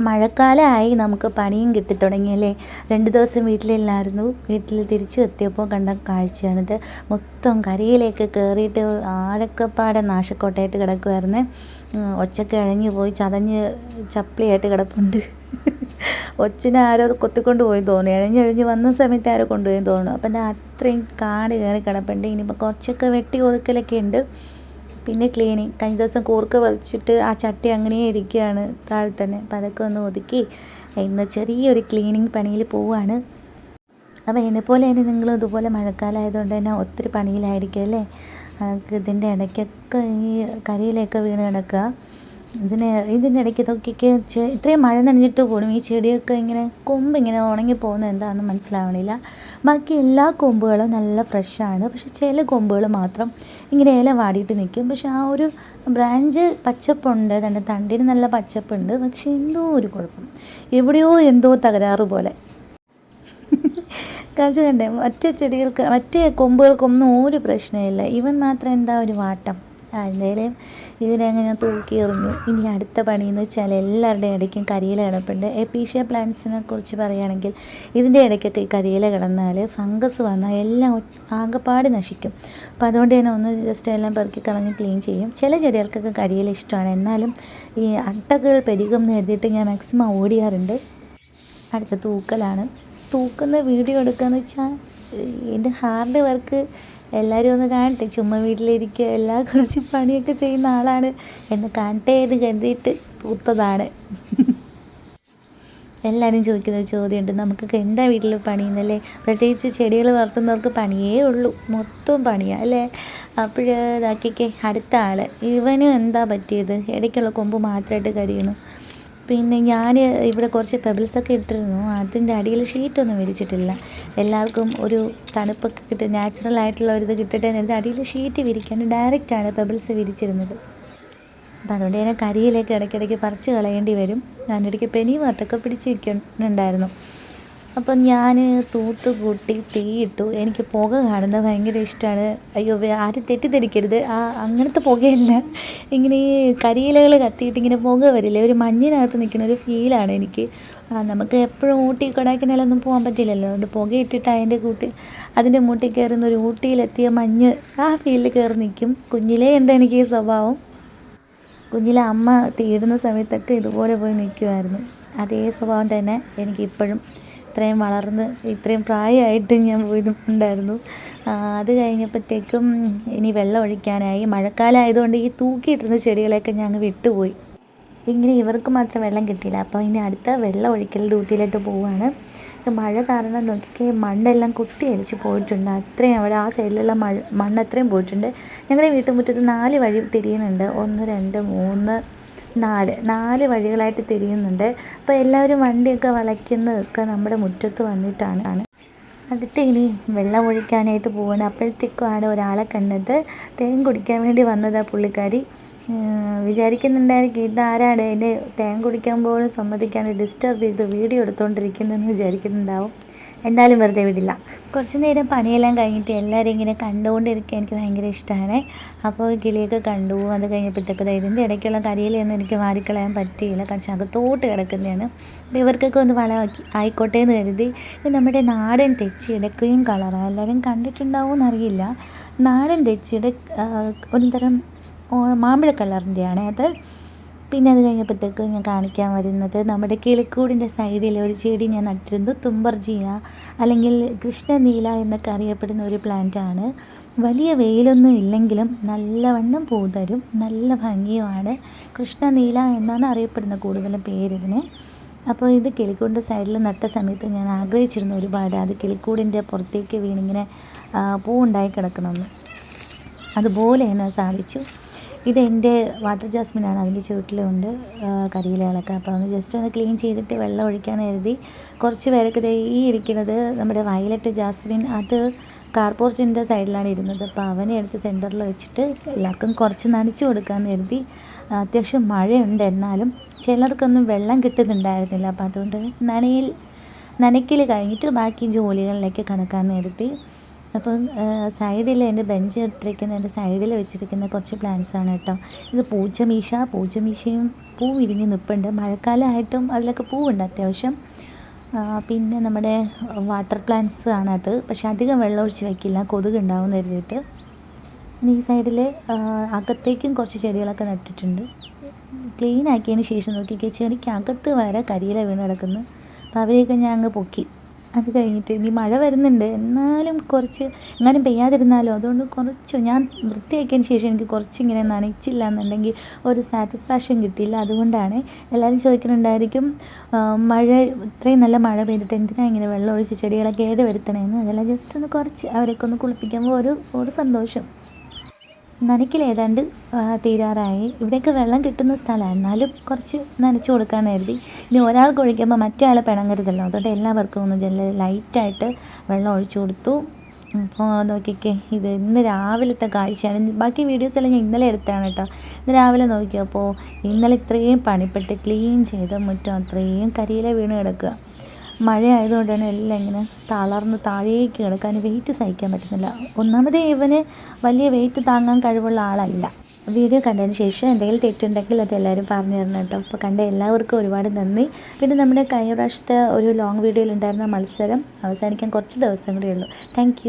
മഴക്കാലമായി നമുക്ക് പണിയും കിട്ടിത്തുടങ്ങിയല്ലേ രണ്ട് ദിവസം വീട്ടിലില്ലായിരുന്നു. വീട്ടിൽ തിരിച്ചു എത്തിയപ്പോൾ കണ്ട കാഴ്ചയാണിത്. മൊത്തം കരയിലേക്ക് കയറിയിട്ട് ആഴക്കപ്പാടെ നാശക്കോട്ടയായിട്ട് കിടക്കുമായിരുന്നേ ഒച്ചക്ക് അഴഞ്ഞു പോയി ചതഞ്ഞ് ചപ്ലിയായിട്ട് കിടപ്പുണ്ട്. ഒച്ചിനെ ആരോ കൊത്തിക്കൊണ്ട് പോയി തോന്നുന്നു. ഇഴഞ്ഞഴിഞ്ഞ് വന്ന സമയത്ത് ആരോ കൊണ്ടുപോയി തോന്നുന്നു. അപ്പം അത്രയും കാട് കയറി കിടപ്പുണ്ട്. ഇനിയിപ്പോൾ കുറച്ചൊക്കെ വെട്ടി ഒതുക്കലൊക്കെ ഉണ്ട്. പിന്നെ ക്ലീനിങ് കഴിഞ്ഞ ദിവസം കൂർക്ക വലിച്ചിട്ട് ആ ചട്ടി അങ്ങനെ ഇരിക്കുകയാണ്. താഴെ തന്നെ അപ്പം അതൊക്കെ ഒന്ന് ഒതുക്കി. ഇന്ന് ചെറിയൊരു ക്ലീനിങ് പണിയിൽ പോവുകയാണ്. അപ്പോൾ പോലെ തന്നെ നിങ്ങൾ ഇതുപോലെ മഴക്കാലമായതുകൊണ്ട് തന്നെ ഒത്തിരി പണിയിലായിരിക്കും അല്ലേ? ഇതിന്റെ ഇടയ്ക്കൊക്കെ ഈ കരിയിലൊക്കെ വീണ് കിടക്കുക. ഇതിന് ഇതിന്റെ ഇടയ്ക്ക് ഇതൊക്കെ ഇത്രയും മഴ നനഞ്ഞിട്ട് പോലും ഈ ചെടിയൊക്കെ ഇങ്ങനെ കൊമ്പ് ഇങ്ങനെ ഉണങ്ങി പോകുന്നത് എന്താണെന്ന് മനസ്സിലാവണില്ല. ബാക്കി എല്ലാ കൊമ്പുകളും നല്ല ഫ്രഷാണ്. പക്ഷെ ചില കൊമ്പുകൾ മാത്രം ഇങ്ങനെ ഇല വാടിയിട്ട് നിൽക്കും. പക്ഷെ ആ ഒരു ബ്രാഞ്ച് പച്ചപ്പുണ്ട് തന്റെ തണ്ടിന് നല്ല പച്ചപ്പുണ്ട്. പക്ഷെ എന്തോ ഒരു കുഴപ്പം. എവിടെയോ എന്തോ തകരാറ് പോലെ. കാഴ്ച കണ്ടേ മറ്റേ ചെടികൾക്ക് മറ്റേ കൊമ്പുകൾക്കൊന്നും ഒരു പ്രശ്നമില്ല ഇവൻ മാത്രം എന്താ ഒരു വാട്ടം? എന്തായാലും ഇതിനെങ്ങനെ തൂക്കി എറിഞ്ഞു. ഇനി അടുത്ത പണിയെന്ന് വെച്ചാൽ എല്ലാവരുടെയും ഇടയ്ക്കും കരിയില കിടപ്പുണ്ട്. എപ്പീഷ്യ പ്ലാന്റ്സിനെ കുറിച്ച് പറയുകയാണെങ്കിൽ ഇതിന്റെ ഇടയ്ക്കൊക്കെ ഈ കരിയില കിടന്നാൽ ഫംഗസ് വന്നാൽ എല്ലാം ആകെപ്പാട് നശിക്കും. അപ്പം അതുകൊണ്ട് തന്നെ ഒന്ന് ജസ്റ്റ് എല്ലാം പെറുക്കി കളഞ്ഞ് ക്ലീൻ ചെയ്യും. ചില ചെടികൾക്കൊക്കെ കരിയില ഇഷ്ടമാണ്. എന്നാലും ഈ അട്ടകൾ പെരുകും എന്ന് കരുതിയിട്ട് ഞാൻ മാക്സിമം ഓടിയാറുണ്ട്. അടുത്ത തൂക്കലാണ്. തൂക്കുന്ന വീഡിയോ എടുക്കുകയെന്ന് വെച്ചാൽ എന്റെ ഹാർഡ് വർക്ക് എല്ലാവരും ഒന്ന് കാണട്ടെ. ചുമ്മാ വീട്ടിലിരിക്കുക എല്ലാ കുറച്ച് പണിയൊക്കെ ചെയ്യുന്ന ആളാണ്. എന്ന് കാണട്ടെ എന്ന് കരുതിയിട്ട് തൂത്തതാണ്. എല്ലാവരും ചോദിക്കുന്ന ചോദ്യമുണ്ട്. നമുക്കൊക്കെ എന്താ വീട്ടിൽ പണിയുന്നല്ലേ പ്രത്യേകിച്ച് ചെടികൾ വളർത്തുന്നവർക്ക് പണിയേ ഉള്ളൂ. മൊത്തം പണിയാണ് അല്ലേ? ഇതാക്കിക്കേ അടുത്ത ആൾ ഇവനും എന്താ പറ്റിയത്? ഇടയ്ക്കുള്ള കൊമ്പ് മാത്രമായിട്ട് കരിയണു പിന്നെ ഞാൻ ഇവിടെ കുറച്ച് പെബിൾസൊക്കെ ഇട്ടിരുന്നു. അതിന്റെ അടിയിൽ ഷീറ്റൊന്നും വിരിച്ചിട്ടില്ല. എല്ലാവർക്കും ഒരു തണുപ്പൊക്കെ കിട്ടി നാച്ചുറൽ ആയിട്ടുള്ള ഒരു ഇത് കിട്ടട്ടെ എന്ന് അടിയിൽ ഷീറ്റ് വിരിക്കാൻ ഡയറക്റ്റാണ് പെബിൾസ് വിരിച്ചിരുന്നത്. അപ്പം അതുകൊണ്ട് തന്നെ കരിയിലേക്ക് ഇടയ്ക്കിടയ്ക്ക് പറിച്ച് കളയേണ്ടി വരും. ഞാനിടയ്ക്ക് പെനി വാട്ടൊക്കെ പിടിച്ചിരിക്കുന്നുണ്ടായിരുന്നു. അപ്പം ഞാൻ തൂത്ത് കൂട്ടി തീയിട്ടു എനിക്ക് പുക കാണുന്നത് ഭയങ്കര ഇഷ്ടമാണ് അയ്യോ ആരും തെറ്റിദ്ധരിക്കരുത്. ആ അങ്ങനത്തെ പുകയല്ല. ഇങ്ങനെ ഈ കരിയിലകൾ കത്തിയിട്ട് ഇങ്ങനെ പുക വരില്ലേ? ഒരു മഞ്ഞിനകത്ത് നിൽക്കുന്ന ഒരു ഫീലാണ് എനിക്ക്. നമുക്ക് എപ്പോഴും ഊട്ടി കൊടൈക്കനാലൊന്നും പോകാൻ പറ്റില്ലല്ലോ. അതുകൊണ്ട് പുകയിട്ടിട്ട് അതിന്റെ കൂട്ടി അതിന്റെ മൂട്ടിൽ കയറുന്ന ഒരു ഊട്ടിയിലെത്തിയ മഞ്ഞ് ആ ഫീലിൽ കയറി നിൽക്കും. കുഞ്ഞിലേ ഉണ്ട് എനിക്ക് ഈ സ്വഭാവം? കുഞ്ഞിലെ അമ്മ തീടുന്ന സമയത്തൊക്കെ ഇതുപോലെ പോയി നിൽക്കുമായിരുന്നു അതേ സ്വഭാവം തന്നെ എനിക്കിപ്പോഴും. ഇത്രയും വളർന്ന് ഇത്രയും പ്രായമായിട്ട് ഞാൻ പോയിട്ടുണ്ടായിരുന്നു. അത് കഴിഞ്ഞപ്പോഴത്തേക്കും ഇനി വെള്ളം ഒഴിക്കാനായി മഴക്കാലം ആയതുകൊണ്ട് ഈ തൂക്കിയിട്ടിരുന്ന ചെടികളെയൊക്കെ ഞാൻ വിട്ടുപോയി. ഇങ്ങനെ ഇവർക്ക് മാത്രം വെള്ളം കിട്ടിയില്ല. അപ്പോൾ ഇനി അടുത്ത വെള്ളം ഒഴിക്കൽ ഡ്യൂട്ടിയിലോട്ട് പോവുകയാണ്. മഴ കാരണം നോക്കിക്കേ മണ്ണെല്ലാം കുത്തി അരിച്ച് പോയിട്ടുണ്ട്. അത്രയും അവിടെ ആ സൈഡിലുള്ള മഴ മണ്ണ് അത്രയും പോയിട്ടുണ്ട്. ഞങ്ങളുടെ വീട്ടുമുറ്റത്ത് നാല് വഴി തിരിയുന്നുണ്ട്. ഒന്ന് രണ്ട് മൂന്ന് നാല് നാല് വഴികളായിട്ട് തിരിയുന്നുണ്ട്. അപ്പോൾ എല്ലാവരും വണ്ടിയൊക്കെ വളയ്ക്കുന്നതൊക്കെ നമ്മുടെ മുറ്റത്ത് വന്നിട്ടാണ്. അടുത്ത് ഇനി വെള്ളം ഒഴിക്കാനായിട്ട് പോവാണ്. അപ്പോഴത്തേക്കുമാണ് ഒരാളെ കണ്ടത്. തേൻ കുടിക്കാൻ വേണ്ടി വന്നതാ പുള്ളിക്കാരി. വിചാരിക്കുന്നുണ്ടായിരിക്കും ഇതാരാണ് എന്നെ തേൻ കുടിക്കാൻ പോലും സമ്മതിക്കാണ്ട് ഡിസ്റ്റർബ് ചെയ്ത് വീഡിയോ എടുത്തുകൊണ്ടിരിക്കുന്നതെന്ന് വിചാരിക്കുന്നുണ്ടാവും. എന്തായാലും വെറുതെ വിടില്ല. കുറച്ച് നേരം പണിയെല്ലാം കഴിഞ്ഞിട്ട് എല്ലാവരും ഇങ്ങനെ കണ്ടുകൊണ്ടിരിക്കാൻ എനിക്ക് ഭയങ്കര ഇഷ്ടമാണ് അപ്പോൾ കിളിയൊക്കെ കണ്ടു. അത് കഴിഞ്ഞപ്പോഴത്തേക്ക് ഇതിന്റെ ഇടയ്ക്കുള്ള കരിയിലൊന്നും എനിക്ക് വാരിക്കളയാൻ പറ്റിയില്ല. കുറച്ച് അകത്തോട്ട് കിടക്കുന്നതാണ്. അപ്പോൾ ഇവർക്കൊക്കെ ഒന്ന് വളമാക്കി ആയിക്കോട്ടെ എന്ന് കരുതി. ഇത് നമ്മുടെ നാടൻ തെച്ചിയുടെ ക്രീം കളറാണ്. എല്ലാവരും കണ്ടിട്ടുണ്ടാവും എന്നറിയില്ല നാടൻ തെച്ചിയുടെ ഒരുതരം മാമ്പഴ കളറിന്റെയാണ് അത്. പിന്നെ അത് കഴിഞ്ഞപ്പോഴത്തേക്ക് ഞാൻ കാണിക്കാൻ വരുന്നത് നമ്മുടെ കിളിക്കൂടിന്റെ സൈഡിൽ ഒരു ചെടി ഞാൻ നട്ടിരുന്നു. തുമ്പർജിയ അല്ലെങ്കിൽ കൃഷ്ണനീല എന്നൊക്കെ അറിയപ്പെടുന്ന ഒരു പ്ലാന്റാണ് വലിയ വെയിലൊന്നും ഇല്ലെങ്കിലും നല്ലവണ്ണം പൂ തരും നല്ല ഭംഗിയുമാണ്. കൃഷ്ണനീല എന്നാണ് അറിയപ്പെടുന്ന കൂടുതലും പേരിതിന് അപ്പോൾ ഇത് കിളിക്കൂടിന്റെ സൈഡിൽ നട്ട സമയത്ത് ഞാൻ ആഗ്രഹിച്ചിരുന്നു ഒരുപാട് അത് കിളിക്കൂടിന്റെ പുറത്തേക്ക് വീണിങ്ങനെ പൂ ഉണ്ടായി കിടക്കണമെന്ന്. അതുപോലെ തന്നെ സാധിച്ചു. ഇതെന്റെ വാട്ടർ ജാസ്മിനാണ് അതിന്റെ ചുവട്ടിലുണ്ട് കരിയിലകളൊക്കെ. അപ്പോൾ ഒന്ന് ജസ്റ്റ് ഒന്ന് ക്ലീൻ ചെയ്തിട്ട് വെള്ളം ഒഴിക്കാൻ കരുതി. കുറച്ച് പേരൊക്കെ ദേ ഈ ഇരിക്കുന്നത് നമ്മുടെ വയലറ്റ് ജാസ്മിൻ അത് കാർപോർച്ചിന്റെ സൈഡിലാണ് ഇരുന്നത്. അപ്പോൾ അവനെ എടുത്ത് സെന്ററിൽ വെച്ചിട്ട് എല്ലാവർക്കും കുറച്ച് നനച്ചു കൊടുക്കാൻ കരുതി. അത്യാവശ്യം മഴയുണ്ട് എന്നാലും ചിലർക്കൊന്നും വെള്ളം കിട്ടുന്നുണ്ടായിരുന്നില്ല. അപ്പോൾ അതുകൊണ്ട് നനയിൽ നനയ്ക്കൽ കഴിഞ്ഞിട്ട് ബാക്കി ജോലികളിലേക്ക് കണക്കാൻ നിർത്തി അപ്പം സൈഡിൽ എന്റെ ബെഞ്ച് ഇട്ടിരിക്കുന്ന എന്റെ സൈഡിൽ വെച്ചിരിക്കുന്ന കുറച്ച് പ്ലാന്റ്സ് ആണ് കേട്ടോ. ഇത് പൂച്ചമീശ പൂച്ചമീശയും പൂ വിരിഞ്ഞ് നിൽപ്പുണ്ട് മഴക്കാലമായിട്ടും അതിലൊക്കെ പൂവുണ്ട് അത്യാവശ്യം. പിന്നെ നമ്മുടെ വാട്ടർ പ്ലാന്റ്സ് ആണ് അത്. പക്ഷെ അധികം വെള്ളം ഒഴിച്ച് വയ്ക്കില്ല കൊതുക് ഉണ്ടാവും കരുതിയിട്ട്. ഈ സൈഡിൽ അകത്തേക്കും കുറച്ച് ചെടികളൊക്കെ നട്ടിട്ടുണ്ട്. ക്ലീൻ ആക്കിയതിന് ശേഷം നോക്കിക്കഴിച്ചാൽ ചെടിക്ക് അകത്ത് വരെ കരിയില വീണ് കിടക്കുന്നു. അപ്പോൾ അവരെയൊക്കെ ഞാൻ അങ്ങ് പൊക്കി. അത് കഴിഞ്ഞിട്ട് ഇനി മഴ വരുന്നുണ്ട്. എന്നാലും കുറച്ച് എങ്ങാനും പെയ്യാതിരുന്നാലോ? അതുകൊണ്ട് കുറച്ച് ഞാൻ വൃത്തിയാക്കിയതിന് ശേഷം എനിക്ക് കുറച്ചിങ്ങനെ നനച്ചില്ല എന്നുണ്ടെങ്കിൽ ഒരു സാറ്റിസ്ഫാക്ഷൻ കിട്ടിയില്ല. അതുകൊണ്ടാണ് എല്ലാവരും ചോദിക്കുന്നുണ്ടായിരിക്കും മഴ ഇത്രയും നല്ല മഴ പെയ്തിട്ട് എന്തിനാണ് ഇങ്ങനെ വെള്ളം ഒഴിച്ച് ചെടികളൊക്കെ ഏത് വരുത്തണേന്ന് അതെല്ലാം ജസ്റ്റ് ഒന്ന് കുറച്ച് അവരൊക്കെ ഒന്ന് കുളിപ്പിക്കുമ്പോൾ ഒരു ഒരു സന്തോഷം. നനയ്ക്കൽ ഏതാണ്ട് തീരാറായി. ഇവിടെയൊക്കെ വെള്ളം കിട്ടുന്ന സ്ഥലമാണ് എന്നാലും കുറച്ച് നനച്ചു കൊടുക്കാമെന്ന് കരുതി. ഇനി ഒരാൾക്ക് ഒഴിക്കുമ്പോൾ മറ്റേ ആൾ പിണങ്ങരുതല്ലോ. അതുകൊണ്ട് എല്ലാവർക്കും ഒന്ന് ജല്ല ലൈറ്റായിട്ട് വെള്ളം ഒഴിച്ചു കൊടുത്തു. അപ്പോൾ നോക്കിക്കേ ഇത് ഇന്ന് രാവിലത്തെ കാഴ്ചയാണ്. ബാക്കി വീഡിയോസ് എല്ലാം ഞാൻ ഇന്നലെ എടുത്താണ് കേട്ടോ. ഇന്ന് രാവിലെ നോക്കിയപ്പോൾ ഇന്നലെ ഇത്രയും പണിപ്പെട്ട് ക്ലീൻ ചെയ്ത് മുറ്റം അത്രയും കരിയില വീണ് കിടക്കുക. മഴ ആയതുകൊണ്ടാണ് എല്ലാം ഇങ്ങനെ തളർന്ന് താഴേക്ക് കിടക്കാൻ വെയിറ്റ് സഹിക്കാൻ പറ്റുന്നില്ല. ഒന്നാമത് ഇവന് വലിയ വെയിറ്റ് താങ്ങാൻ കഴിവുള്ള ആളല്ല. വീഡിയോ കണ്ടതിന് ശേഷം എന്തെങ്കിലും തെറ്റുണ്ടെങ്കിൽ അത് എല്ലാവരും പറഞ്ഞു തരണം കേട്ടോ. അപ്പോൾ കണ്ട എല്ലാവർക്കും ഒരുപാട് നന്ദി. പിന്നെ നമ്മുടെ കഴിഞ്ഞ പ്രാവശ്യത്തെ ഒരു ലോങ് വീഡിയോയിൽ ഉണ്ടായിരുന്ന മത്സരം അവസാനിക്കാൻ കുറച്ച് ദിവസം കൂടെ ഉള്ളൂ. താങ്ക്